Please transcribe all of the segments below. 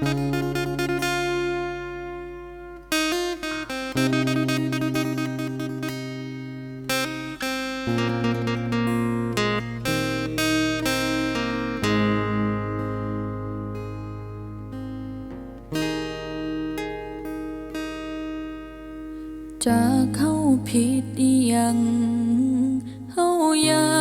จากเข้าผิดอีหยังเฮายัง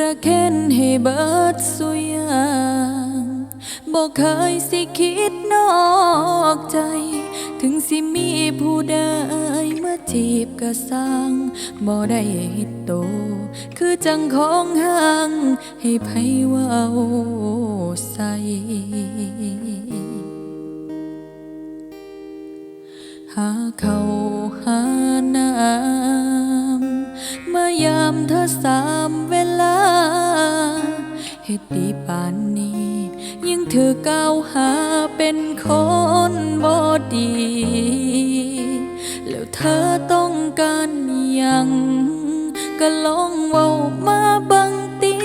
ประเคนให้เบิดสุยางบ่เคยสิคิดนอกใจ ถึงสิมีผู้ใดมาจีบกะสร้างบ่ได้เฮ็ดโต คือจังของห่าง ให้ไผเว้าใส่หาเขาหาน้ำมายามเธอสา ดีป่านนี้ ยังถือก้าวหาเป็นคนบอดี แล้วเธอต้องการยัง ก็ลองเว้ามาบังตี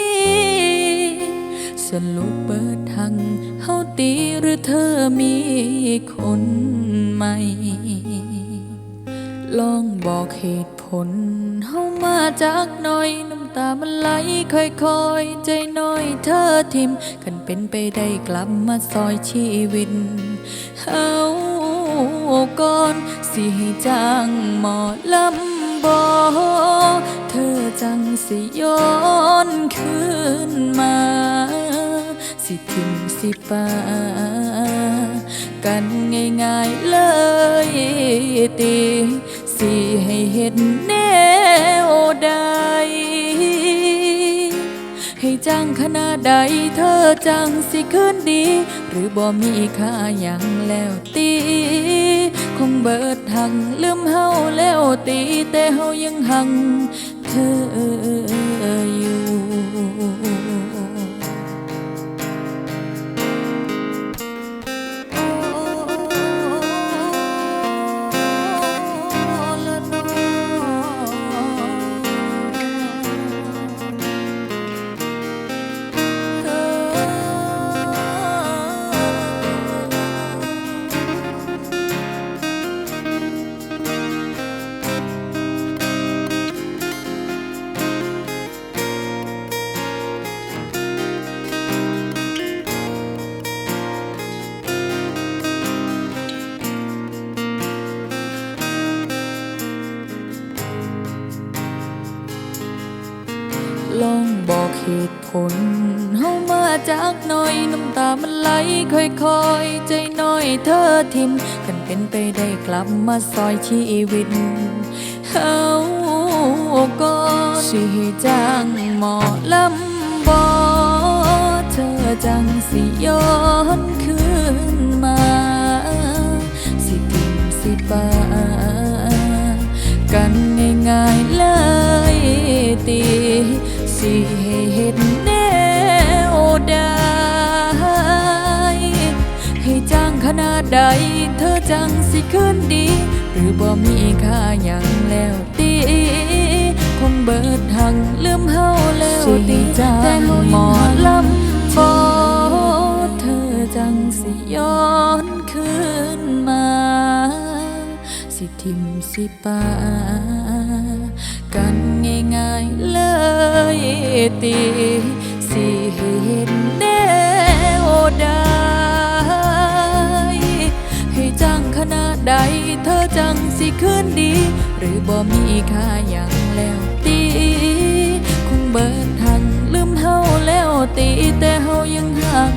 สรุปเปิดทางเฮาตีหรือเธอมีคนใหม่ เหตุผลเฮามาจากน่อยน้ำตามันไหลค่อยๆ ใจน้อยเธอทิมกันเป็นไปได้กลับมาซอยชีวิตเฮาก่อนสิให้จ้างหมอลำบอเธอจังสิย้อนคืนมา สิทิมสิปากันง่ายๆเลยตี สิให้เห็นแนวใด ให้จังขนาดใดเธอจังสิคืนดี หรือบ่มีค่าอย่างแล้วตีคงเบิดหังลืมเฮาแล้วตีแต่เฮายังหังเธออยู่ ลองบอกเหตุผลเฮามาจากหน่อยน้ำตามันไหลค่อยๆ ใจน้อยเธอทิมกันเป็นไปได้กลับมาซอยชีวิตเฮาก็สิจ้างหมอลำบอเธอจังสิย้อนคืนมา สิทิมสิปากันง่ายๆเลย นาดใดเธอจังสิคืนดี หรือบ่มีค่าอย่างแล้วตีคงเบิดหังลืมเฮาแล้วตีแต่เฮาหมอลำบอเธอจังสิย้อนคืนมา สิทิมสิปากันง่ายๆเลยตีสิเห็น ใดเธอจังสิคืนดี หรือบ่มีค่าอย่างแล้วตีคงเบิดทังลืมเฮาแล้วตีแต่เฮายังหัง